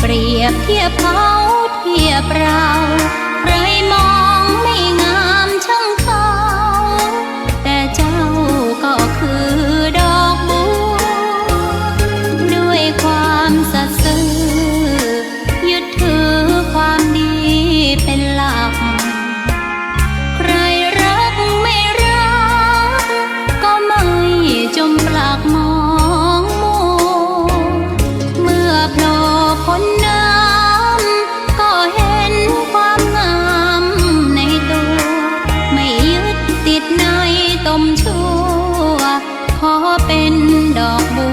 เปรียบเทียบเขาเทียบ ติดในตมชั่ว ขอเป็นดอกบั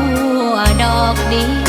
วดอกดี